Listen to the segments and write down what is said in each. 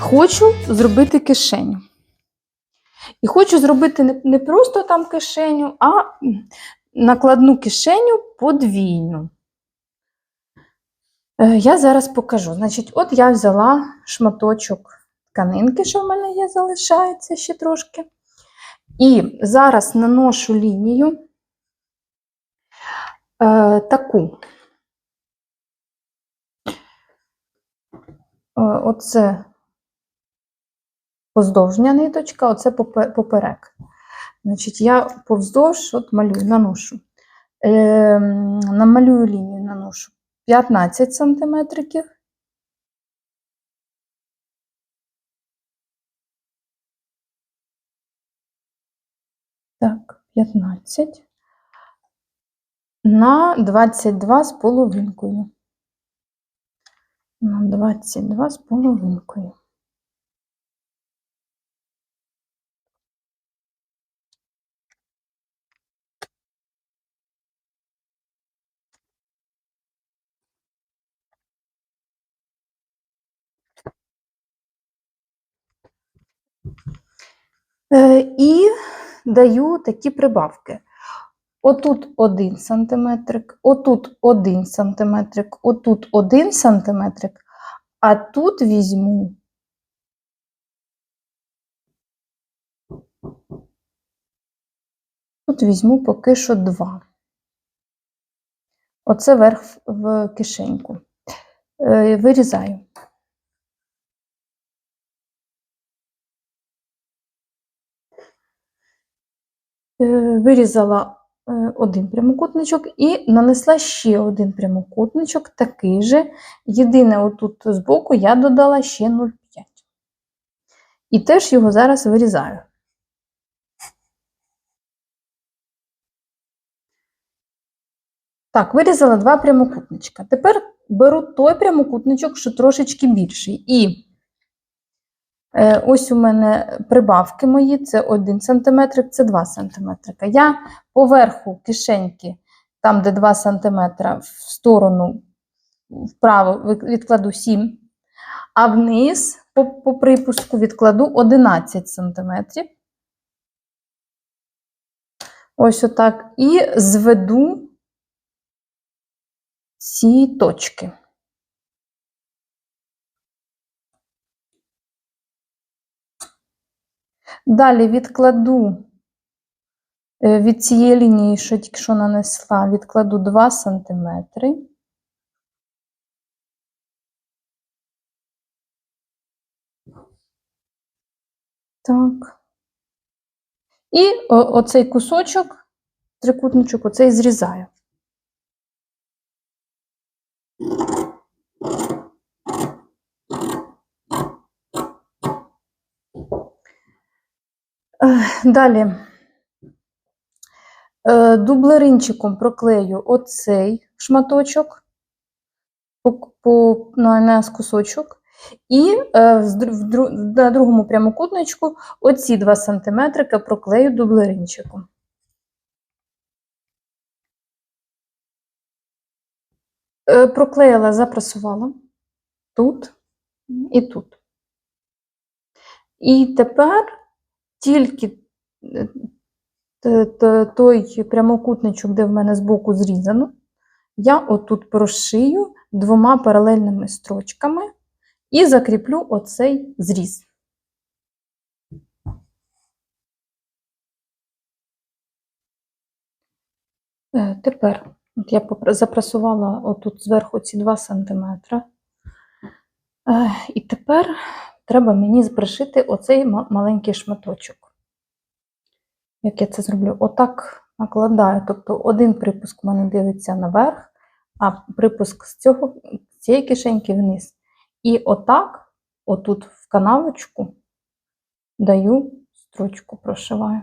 Хочу зробити кишеню. І хочу зробити не, просто там кишеню, а накладну кишеню подвійну. Е, Я зараз покажу. Значить, от я взяла шматочок тканинки, що в мене є, залишається ще трошки. І зараз наношу лінію е, таку. Е, Оце поздовжня ниточка, оце поперек. Значить, я повздовж от малюю, наношу. Е, намалюю лінію, наношу 15 сантиметриків. Так, 15 на 22 з половинкою. На 22 з половинкою. Е, І даю такі прибавки. Отут 1 сантиметрик, отут 1 сантиметрик, отут 1 сантиметрик, а тут візьму тут візьму поки що 2. Оце верх в- в кишеньку. Е, Вирізаю. Вирізала е, один прямокутничок і нанесла ще один прямокутничок, такий же. Єдине, отут збоку я додала ще 0,5. І теж його зараз вирізаю. Так, вирізала два прямокутничка. Тепер беру той прямокутничок, що трошечки більший. І Е, Ось у мене прибавки мої, це 1 см, це 2 см. Я поверху кишеньки, там, де 2 см, в сторону вправо відкладу 7, а вниз по, по припуску відкладу 11 см. Ось отак. І зведу ці точки. Далі відкладу е, від цієї лінії, що тільки що нанесла, відкладу 2 см. Так. І оцей кусочок, трикутничок, оцей зрізаю. Далі е, дублеринчиком проклею оцей шматочок на, на кусочок, і е, на другому прямокутничку оці 2 см проклею дублеринчиком. Е, Проклеїла, запрасувала тут і тут. І тепер тільки е, той прямокутничок, де в мене збоку зрізано, я отут прошию двома паралельними строчками і закріплю оцей зріз. Е, Тепер я запрасувала отут зверху ці 2 см. І тепер треба мені пришити оцей маленький шматочок. Як я це зроблю? Отак накладаю. Тобто один припуск у мене дивиться наверх, а припуск з цього, з цієї кишеньки вниз. І отак, отут в канавочку, даю строчку, прошиваю.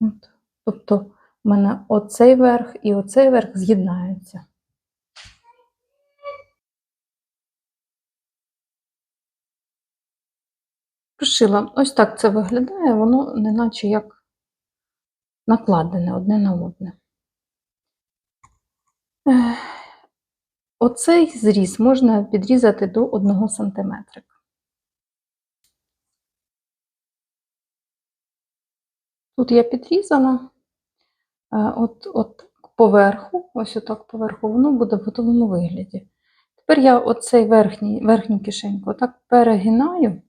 От. Тобто в мене оцей верх і оцей верх з'єднаються. Прошила. Ось так це виглядає, воно неначе як накладене одне на одне. Оцей зріз можна підрізати до 1 см. Тут я підрізала, е, от, от поверху, ось отак поверху, воно буде в готовому вигляді. Тепер я оцей верхній, верхню кишеньку отак перегинаю,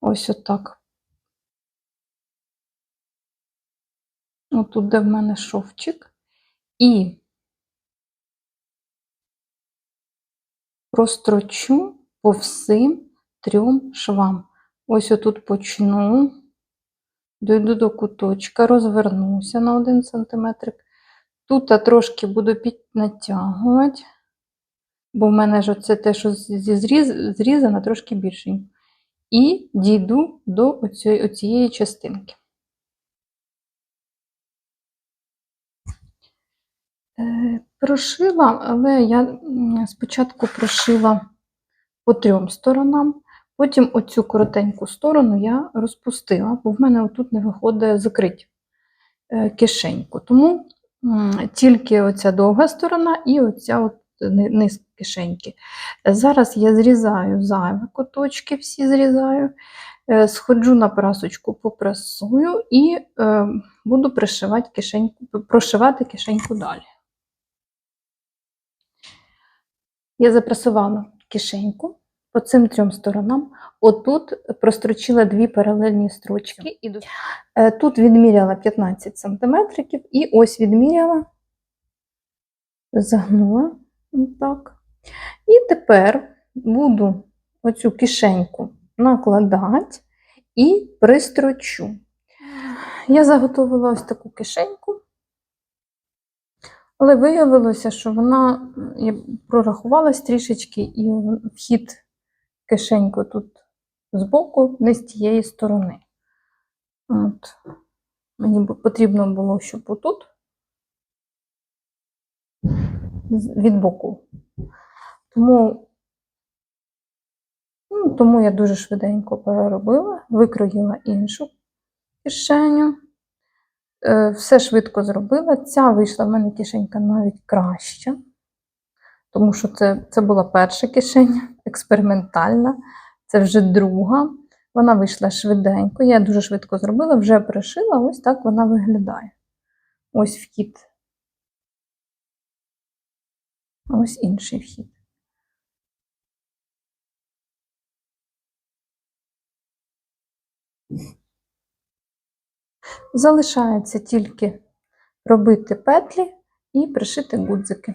ось отак. Отут, де в мене шовчик, і прострочу по всім трьом швам. Ось отут почну, дойду до куточка, розвернуся на 1 см. Тут трошки буду піднатягувати, бо в мене ж оце те, що зріз, зрізано, трошки більше. І дійду до оцієї, частинки. Е, Прошила, але я спочатку прошила по трьом сторонам, потім оцю коротеньку сторону я розпустила, бо в мене отут не виходить закрити е, кишеньку. Тому тільки оця довга сторона і оця от низ кишеньки. Зараз я зрізаю зайві куточки, всі зрізаю, е, сходжу на прасочку, попрасую і е, буду пришивати кишеньку, прошивати кишеньку далі. Я запрасувала кишеньку по цим трьом сторонам. Отут прострочила дві паралельні строчки. Е, Тут відміряла 15 см і ось відміряла, загнула так. І тепер буду оцю кишеньку накладати і пристрочу. Я заготовила ось таку кишеньку. Але виявилося, що вона я прорахувалась трішечки, і вхід кишеньку тут збоку, не з тієї сторони. От. Мені потрібно було, щоб отут від боку. Тому, ну, тому я дуже швиденько переробила, викроїла іншу кишеню. Е, Все швидко зробила. Ця вийшла в мене кишенька навіть краща, тому що це, це була перша кишеня, експериментальна, це вже друга. Вона вийшла швиденько. Я дуже швидко зробила, вже пришила, ось так вона виглядає. Ось вхід. Ось інший вхід. Залишається тільки робити петлі і пришити гудзики.